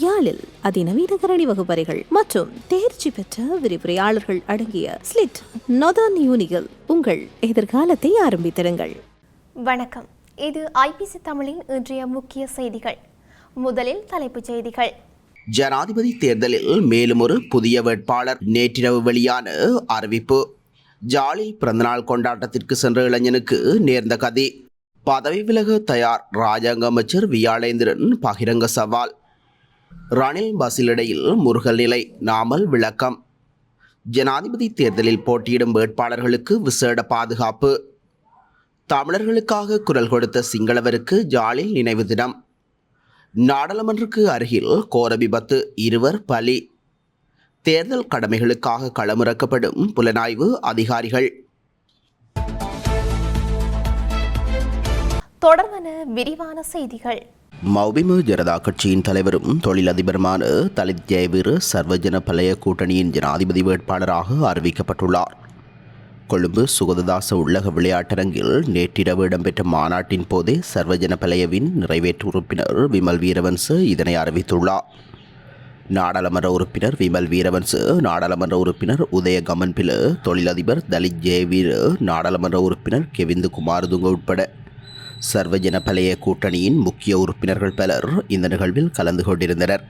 யாழில் அதிநவீன கரணி வகுப்பறைகள் மற்றும் தேர்ச்சி பெற்ற விரிவுரையாளர்கள் அடங்கிய ஸ்லிட் நொதான் யூனிகள் உங்கள் எதிர்காலத்தை ஆரம்பித்திருங்கள் வணக்கம். இது ஐபிசி தமிழின் இன்றைய முக்கிய செய்திகள். முதலில் தலைப்புச் செய்திகள். ஜனாதிபதி தேர்தலில் மேலும் ஒரு புதிய வேட்பாளர் நேற்றிரவு வெளியான அறிவிப்பு. ஜாலில் பிறந்தநாள் கொண்டாட்டத்திற்கு சென்ற இளைஞனுக்கு நேர்ந்த கதி. பதவி விலக தயார் ராஜாங்க அமைச்சர் வியாழேந்திரன் பகிரங்க சவால். ரணில் பாசிலிடையில் முருகல் நிலை நாமல் விளக்கம். ஜனாதிபதி தேர்தலில் போட்டியிடும் வேட்பாளர்களுக்கு விசேட பாதுகாப்பு. தமிழர்களுக்காக குரல் கொடுத்த சிங்களவருக்கு ஜாலில் நினைவு தினம். நாடாளுமன்றக்கு அருகில் கோர விபத்து இருவர் பலி. தேர்தல் கடமைகளுக்காக களமிறக்கப்படும் புலனாய்வு அதிகாரிகள். தொடர்வன விரிவான செய்திகள். மௌபிம ஜனதா கட்சியின் தலைவரும் தொழிலதிபருமான தலித் ஜெயவீர் சர்வஜன பழைய கூட்டணியின் ஜனாதிபதி வேட்பாளராக அறிவிக்கப்பட்டுள்ளார். கொழும்பு சுகததாச உள்ளக விளையாட்டரங்கில் நேற்றிரவு இடம்பெற்ற மாநாட்டின் போதே சர்வஜன பழையவின் நிறைவேற்று உறுப்பினர் விமல் வீரவன்ஸ் இதனை அறிவித்துள்ளார். நாடாளுமன்ற உறுப்பினர் விமல் வீரவன்சு நாடாளுமன்ற உறுப்பினர் உதய கமன்பிலு தொழிலதிபர் தலித் ஜெயவீர் நாடாளுமன்ற உறுப்பினர் கெவிந்து குமாரதுங்க உட்பட சர்வஜன பழைய கூட்டணியின் முக்கிய உறுப்பினர்கள் பலர் இந்த நிகழ்வில் கலந்து கொண்டிருந்தனர்.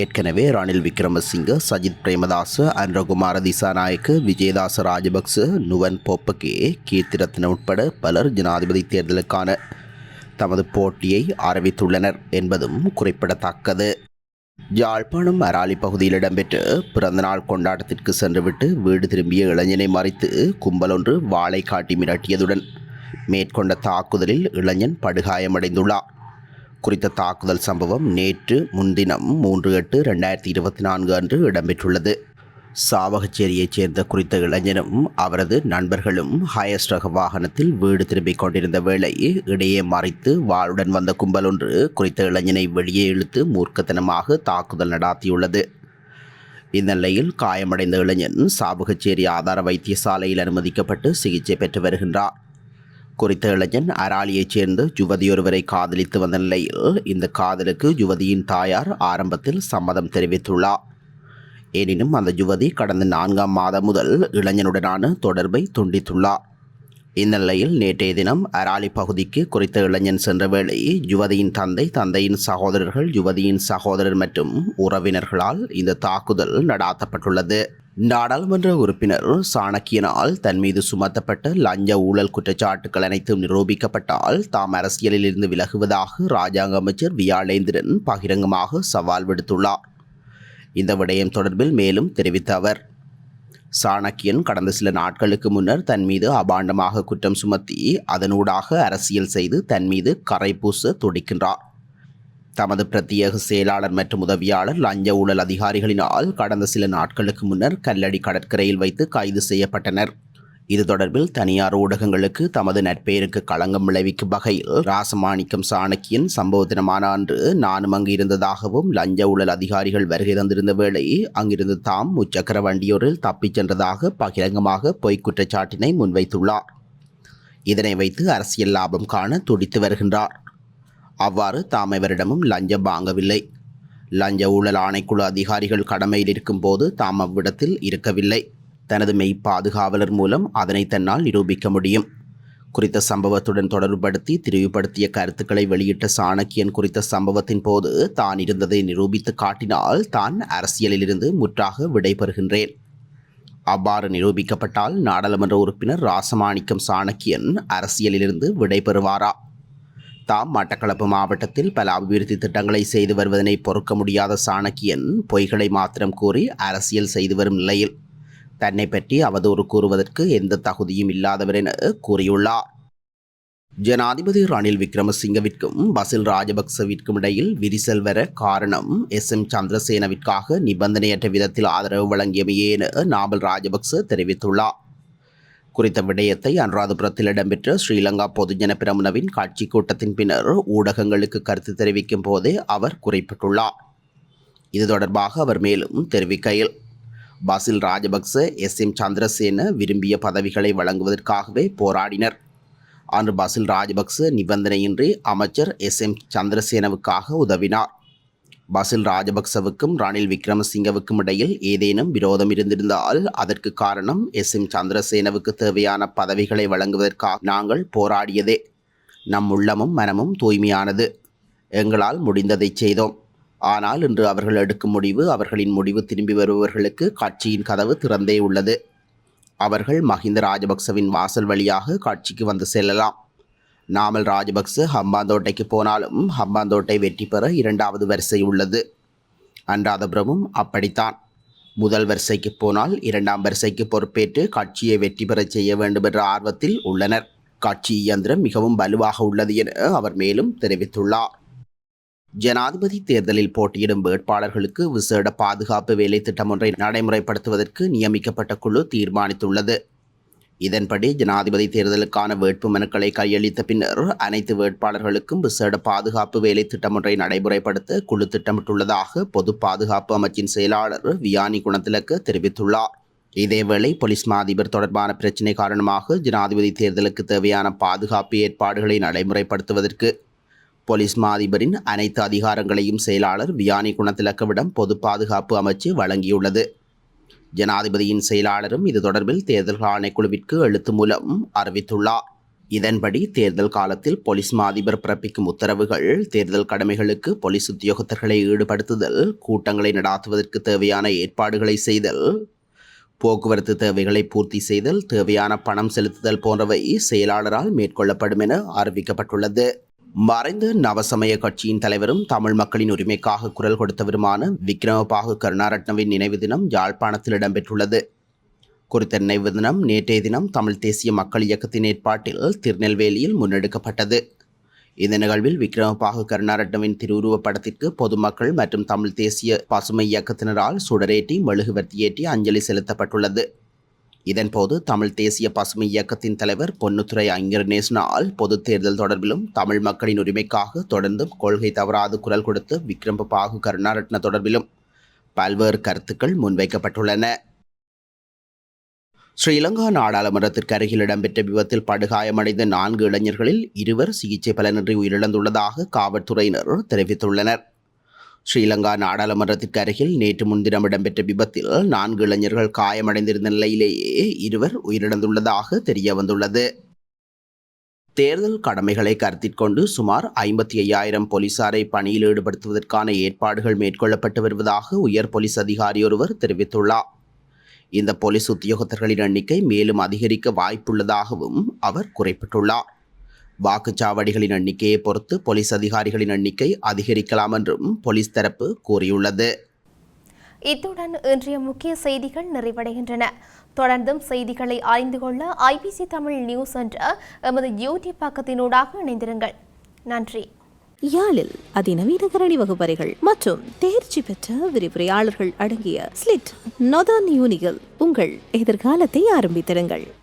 ஏற்கனவே ரணில் விக்ரமசிங்க சஜித் பிரேமதாச அன்றகுமார திசாநாயக்க விஜயதாச ராஜபக்ச நுவன் போப்பகே கீர்த்திரத்ன உட்பட பலர் ஜனாதிபதி தேர்தலுக்கான தமது போட்டியை அறிவித்துள்ளனர் என்பதும் குறிப்பிடத்தக்கது. யாழ்ப்பாணம் அராலி பகுதியில் இடம்பெற்ற பிறந்தநாள் கொண்டாட்டத்திற்கு சென்றுவிட்டு வீடு திரும்பிய இளைஞனை மறைத்து கும்பலொன்று வாளை காட்டி மிரட்டியதுடன் மேற்கொண்ட தாக்குதலில் இளைஞன் படுகாயமடைந்துள்ளார் குறித்த தாக்குதல் சம்பவம் நேற்று முன்தினம் மூன்று எட்டு ரெண்டாயிரத்தி இருபத்தி நான்கு அன்று இடம்பெற்றுள்ளது. சாவகச்சேரியைச் சேர்ந்த குறித்த இளைஞனும் அவரது நண்பர்களும் ஹயஸ்ட் ரக வாகனத்தில் வீடு திரும்பிக் கொண்டிருந்த வேளை இடையே மறைத்து வாளுடன் வந்த கும்பல் ஒன்று குறித்த இளைஞனை வெளியே இழுத்து மூர்க்கத்தனமாக தாக்குதல் நடாத்தியுள்ளது. இந்த நிலையில் காயமடைந்த இளைஞன் சாவகச்சேரி ஆதார வைத்தியசாலையில் அனுமதிக்கப்பட்டு சிகிச்சை பெற்று வருகின்றார். குறித்த இளைஞன் அராலியைச் சேர்ந்து யுவதியொருவரை காதலித்து வந்த நிலையில் இந்த காதலுக்கு யுவதியின் தாயார் ஆரம்பத்தில் சம்மதம் தெரிவித்துள்ளார். எனினும் அந்த யுவதி கடந்த நான்காம் மாதம் முதல் இளைஞனுடனான தொடர்பை துண்டித்துள்ளார். இந்த நிலையில் நேற்றைய தினம் அராலி பகுதிக்கு குறித்த இளைஞன் சென்ற வேளை யுவதியின் தந்தை தந்தையின் சகோதரர்கள் யுவதியின் சகோதரர் மற்றும் உறவினர்களால் இந்த தாக்குதல் நடாத்தப்பட்டுள்ளது. நாடாளுமன்ற உறுப்பினர் சாணக்கியனால் தன் மீது சுமத்தப்பட்ட லஞ்ச ஊழல் குற்றச்சாட்டுகள் அனைத்தும் நிரூபிக்கப்பட்டால் தாம் அரசியலில் இருந்து விலகுவதாக ராஜாங்க அமைச்சர் வியாழேந்திரன் பகிரங்கமாக சவால் விடுத்துள்ளார். இந்த விடயம் தொடர்பில் மேலும் தெரிவித்த அவர் சாணக்கியன் கடந்த சில நாட்களுக்கு முன்னர் தன் மீது அபாண்டமாக குற்றம் சுமத்தி அதனூடாக அரசியல் செய்து தன் மீது கரை பூச துடிக்கின்றார். தமது பிரத்யேக செயலாளர் மற்றும் உதவியாளர் லஞ்ச ஊழல் அதிகாரிகளினால் கடந்த சில நாட்களுக்கு முன்னர் கல்லடி கடற்கரையில் வைத்து கைது செய்யப்பட்டனர். இது தொடர்பில் தனியார் ஊடகங்களுக்கு தமது நட்பெயருக்கு களங்கம் விளைவிக்கும் வகையில் ராசமாணிக்கம் சாணக்கியன் சம்பவ தினமான அன்று நானும் அங்கு இருந்ததாகவும் லஞ்ச ஊழல் அதிகாரிகள் வருகை தந்திருந்த வேளை அங்கிருந்து தாம் முச்சக்கர வண்டியொரில் தப்பிச் சென்றதாக பகிரங்கமாக பொய்க் குற்றச்சாட்டினை முன்வைத்துள்ளார். இதனை வைத்து அரசியல் லாபம் காண துடித்து வருகின்றார். அவ்வாறு தாம் எவரிடமும் லஞ்சம் வாங்கவில்லை. லஞ்ச ஊழல் ஆணைக்குழு அதிகாரிகள் கடமையில் இருக்கும்போது தாம் அவ்விடத்தில் இருக்கவில்லை. தனது மெய் பாதுகாவலர் மூலம் அதனை தன்னால் நிரூபிக்க முடியும். குறித்த சம்பவத்துடன் தொடர்புபடுத்தி திரிவுபடுத்திய கருத்துக்களை வெளியிட்ட சாணக்கியன் குறித்த சம்பவத்தின் போது தான் இருந்ததை நிரூபித்து காட்டினால் தான் அரசியலிலிருந்து முற்றாக விடைபெறுகின்றேன். அவ்வாறு நிரூபிக்கப்பட்டால் நாடாளுமன்ற உறுப்பினர் ராசமாணிக்கம் சாணக்கியன் அரசியலிலிருந்து விடைபெறுவாரா? தாம் மட்டக்களப்பு மாவட்டத்தில் பல அபிவிருத்தி திட்டங்களை செய்து வருவதனை பொறுக்க முடியாத சாணக்கியன் பொய்களை மாத்திரம் கூறி அரசியல் செய்து வரும் நிலையில் தன்னை பற்றி அவதூறு கூறுவதற்கு எந்த தகுதியும் இல்லாதவர் என கூறியுள்ளார். ஜனாதிபதி ரணில் விக்ரமசிங்கவிற்கும் பசில் ராஜபக்சவிற்கும் இடையில் விரிசல் வர காரணம் எஸ். எம். சந்திரசேனவிற்காக நிபந்தனையற்ற விதத்தில் ஆதரவு வழங்கியமையே என நாபல் ராஜபக்ச தெரிவித்துள்ளார். குறித்த விடயத்தை அனுராதபுரத்தில் இடம்பெற்ற ஸ்ரீலங்கா பொதுஜன பிரமுனவின் காட்சி கூட்டத்தின் பின்னர் ஊடகங்களுக்கு கருத்து தெரிவிக்கும் போதே அவர் குறிப்பிட்டுள்ளார். இது தொடர்பாக அவர் மேலும் தெரிவிக்கையில் பாசில் ராஜபக்ச எஸ். எம். சந்திரசேன விரும்பிய பதவிகளை வழங்குவதற்காகவே போராடினர். அன்று பாசில் ராஜபக்ச நிபந்தனையின்றி அமைச்சர் எஸ். எம். சந்திரசேனவுக்காக உதவினார். பசில் ராஜபக்சவுக்கும் ரணில் விக்ரமசிங்கவுக்கும் இடையில் ஏதேனும் விரோதம் இருந்திருந்தால் அதற்கு காரணம் எஸ் எம் சந்திரசேனவுக்கு தேவையான பதவிகளை வழங்குவதற்காக நாங்கள் போராடியதே. நம் உள்ளமும் மனமும் தூய்மையானது. எங்களால் முடிந்ததை செய்தோம். ஆனால் இன்று அவர்கள் எடுக்கும் முடிவு அவர்களின் முடிவு திரும்பி வருபவர்களுக்கு கட்சியின் கதவு திறந்தே உள்ளது. அவர்கள் மஹிந்த ராஜபக்சவின் வாசல் வழியாக காட்சிக்கு வந்து செல்லலாம். நாமல் ராஜபக்ச ஹம்பாந்தோட்டைக்கு போனாலும் ஹம்பாந்தோட்டை வெற்றி பெற இரண்டாவது வரிசை உள்ளது. அன்றாதபுரமும் அப்படித்தான். முதல் வரிசைக்கு போனால் இரண்டாம் வரிசைக்கு பொறுப்பேற்று கட்சியை வெற்றி பெறச் செய்ய வேண்டும் என்ற ஆர்வத்தில் உள்ளனர். கட்சி இயந்திரம் மிகவும் வலுவாக உள்ளது என அவர் மேலும் தெரிவித்துள்ளார். ஜனாதிபதி தேர்தலில் போட்டியிடும் வேட்பாளர்களுக்கு விசேட பாதுகாப்பு வேலை திட்டம் ஒன்றை நடைமுறைப்படுத்துவதற்கு நியமிக்கப்பட்ட குழு தீர்மானித்துள்ளது. இதன்படி ஜனாதிபதி தேர்தலுக்கான வேட்பு மனுக்களை கையளித்த பின்னர் அனைத்து வேட்பாளர்களுக்கும் விசேட பாதுகாப்பு வேலை திட்டம் ஒன்றை நடைமுறைப்படுத்த குழு திட்டமிட்டுள்ளதாக பொது பாதுகாப்பு அமைச்சின் செயலாளர் வியானி குணத்திலக்கு தெரிவித்துள்ளார். இதேவேளை போலீஸ் மாதிபர் தொடர்பான பிரச்சினை காரணமாக ஜனாதிபதி தேர்தலுக்கு தேவையான பாதுகாப்பு ஏற்பாடுகளை நடைமுறைப்படுத்துவதற்கு போலீஸ் மாதிபரின் அனைத்து அதிகாரங்களையும் செயலாளர் வியானி குணத்திலக்கவிடம் பொது பாதுகாப்பு அமைச்சு வழங்கியுள்ளது. ஜனாதிபதியின் செயலாளரும் இது தொடர்பில் தேர்தல் ஆணைக்குழுவிற்கு எழுத்து மூலம் அறிவித்துள்ளார். இதன்படி தேர்தல் காலத்தில் போலீஸ் மாதிபர் பிறப்பிக்கும் உத்தரவுகள் தேர்தல் கடமைகளுக்கு போலீஸ் உத்தியோகத்தர்களை ஈடுபடுத்துதல் கூட்டங்களை நடாத்துவதற்கு தேவையான ஏற்பாடுகளை செய்தல் போக்குவரத்து தேவைகளை பூர்த்தி செய்தல் தேவையான பணம் செலுத்துதல் போன்றவை செயலாளரால் மேற்கொள்ளப்படும் என அறிவிக்கப்பட்டுள்ளது. மறைந்த நவசமய கட்சியின் தலைவரும் தமிழ் மக்களின் உரிமைக்காக குரல் கொடுத்தவருமான விக்ரமபாகு கருணாரட்னவின் நினைவு தினம் யாழ்ப்பாணத்தில் இடம்பெற்றுள்ளது. குறித்த நினைவு தினம் நேற்றைய தினம் தமிழ் தேசிய மக்கள் இயக்கத்தின் ஏற்பாட்டில் திருநெல்வேலியில் முன்னெடுக்கப்பட்டது. இந்த நிகழ்வில் விக்ரமபாகு கருணாரட்னவின் திருவுருவப் படத்திற்கு பொதுமக்கள் மற்றும் தமிழ் தேசிய பசுமை இயக்கத்தினரால் சுடரேற்றி மெழுகுவர்த்தியேற்றி அஞ்சலி செலுத்தப்பட்டுள்ளது. இதன்போது தமிழ் தேசிய பசுமை இயக்கத்தின் தலைவர் பொன்னுத்துறை ஐங்கரநேசனால் பொது தேர்தல் தொடர்பிலும் தமிழ் மக்களின் உரிமைக்காக தொடர்ந்தும் கொள்கை தவறாது குரல் கொடுத்து விக்ரமபாகு கருணாரட்ன தொடர்பிலும் பல்வேறு கருத்துக்கள் முன்வைக்கப்பட்டுள்ளன. ஸ்ரீலங்கா நாடாளுமன்றத்திற்கு அருகில் இடம்பெற்ற விபத்தில் படுகாயமடைந்த நான்கு இளைஞர்களில் இருவர் சிகிச்சை பலனின்றி உயிரிழந்துள்ளதாக காவல்துறையினர் தெரிவித்துள்ளனர். ஸ்ரீலங்கா நாடாளுமன்றத்திற்கு அருகில் நேற்று முன்தினம் இடம்பெற்ற விபத்தில் நான்கு இளைஞர்கள் காயமடைந்திருந்த நிலையிலேயே இருவர் உயிரிழந்துள்ளதாக தெரிய வந்துள்ளது. தேர்தல் கடமைகளை கருத்தில் கொண்டு சுமார் ஐம்பத்தி ஐயாயிரம் போலீசாரை பணியில் ஈடுபடுத்துவதற்கான ஏற்பாடுகள் மேற்கொள்ளப்பட்டு வருவதாக உயர் போலீஸ் அதிகாரி ஒருவர் தெரிவித்துள்ளார். இந்த போலீஸ் உத்தியோகத்தர்களின் எண்ணிக்கை மேலும் அதிகரிக்க வாய்ப்புள்ளதாகவும் அவர் குறிப்பிட்டுள்ளார். வாக்குச்சாவடிகளின் எண்ணிக்கையை பொறுத்து போலீஸ் அதிகாரிகளின் எண்ணிக்கை அதிகரிக்கலாம் என்றும் போலீஸ் தரப்பு கூறியுள்ளது. இத்துடன் இன்றைய முக்கிய செய்திகள் நிறைவடைகின்றன. தொடர்ந்தும் செய்திகளை அறிந்து கொள்ள ஐபிசி தமிழ் நியூஸ் என்ற எமது யூடியூப் பக்கத்தினூடாக இணைந்திருங்கள். நன்றி. யாழில் அதிநவீன கரணி வகுப்பறைகள் மற்றும் தேர்ச்சி பெற்ற விரிவுரையாளர்கள் அடங்கிய ஸ்லிட் நொதான் யூனிகள் உங்கள் எதிர்காலத்தை ஆரம்பித்திருங்கள்.